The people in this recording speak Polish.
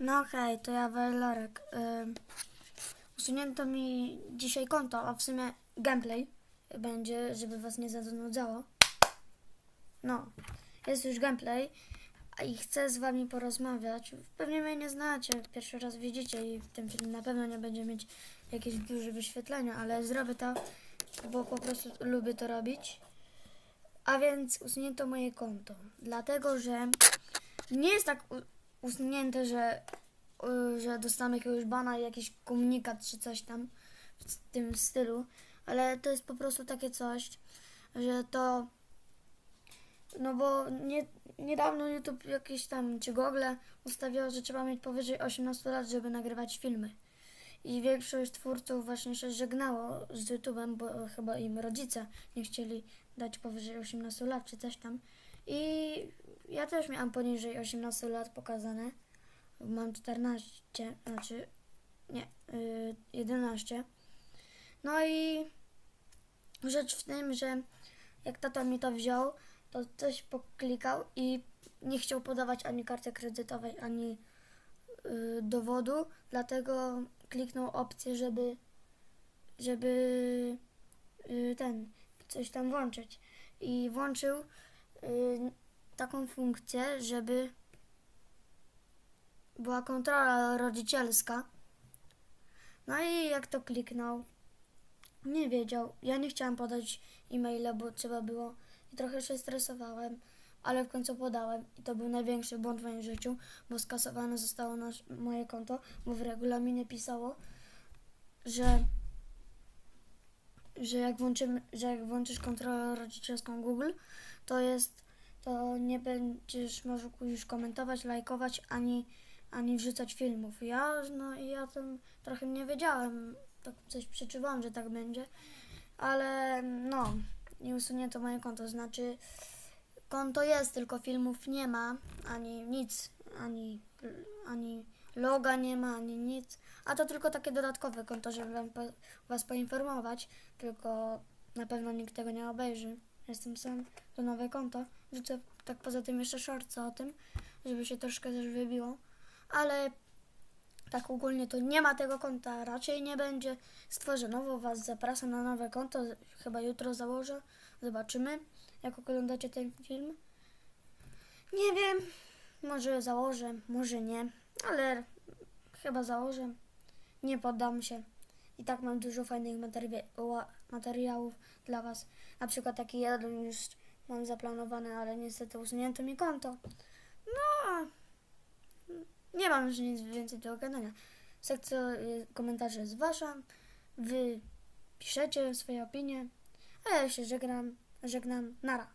No okej, to ja Welorek. Ym, usunięto mi dzisiaj konto, a w sumie gameplay będzie, żeby was nie zanudzało. No, jest już gameplay i chcę z wami porozmawiać. Pewnie mnie nie znacie, pierwszy raz widzicie i ten film na pewno nie będzie mieć jakieś duże wyświetlenia, ale zrobię to, bo po prostu lubię to robić. A więc usunięto moje konto, dlatego że nie jest tak usunięte, że, y, że dostanę jakiegoś bana, jakiś komunikat czy coś tam w tym stylu, ale to jest po prostu takie coś, że to no bo nie, niedawno YouTube jakieś tam czy Google ustawiło, że trzeba mieć powyżej 18 lat, żeby nagrywać filmy. I większość twórców właśnie się żegnało z YouTube'em, bo chyba im rodzice nie chcieli dać powyżej 18 lat czy coś tam. I ja też miałam poniżej 18 lat pokazane. Mam 14, znaczy nie, yy, 11. No i rzecz w tym, że jak tata mi to wziął, to coś poklikał i nie chciał podawać ani karty kredytowej, ani y, dowodu, dlatego kliknął opcję, żeby żeby y, ten coś tam włączyć i włączył y, taką funkcję, żeby była kontrola rodzicielska. No i jak to kliknął, nie wiedział. Ja nie chciałam podać e-maila, bo trzeba było i trochę się stresowałem, ale w końcu podałem i to był największy błąd w moim życiu, bo skasowane zostało nasz, moje konto, bo w regulaminie pisało, że że jak, włączymy, że jak włączysz kontrolę rodzicielską Google, to jest, to nie będziesz mógł już komentować, lajkować, ani, ani wrzucać filmów. Ja, no i ja tym trochę nie wiedziałem, tak coś przeczuwałam, że tak będzie, ale no, nie usunięto moje konto, znaczy konto jest, tylko filmów nie ma, ani nic, ani, ani loga nie ma, ani nic, a to tylko takie dodatkowe konto, żeby was poinformować, tylko na pewno nikt tego nie obejrzy. Jestem sam, to nowe konto, rzucę tak poza tym jeszcze shortsa o tym, żeby się troszkę też wybiło, ale tak ogólnie to nie ma tego konta, raczej nie będzie. Stworzę nowo, was zapraszam na nowe konto, chyba jutro założę, zobaczymy, jak oglądacie ten film. Nie wiem, może założę, może nie, ale chyba założę. Nie poddam się. I tak mam dużo fajnych materia- materiałów dla was. Na przykład taki jeden już mam zaplanowany, ale niestety usunięto mi konto. No, nie mam już nic więcej do gadania. Sekcja y, komentarzy jest wasza. Wy piszecie swoje opinie. A ja się żegnam. Żegnam. Nara.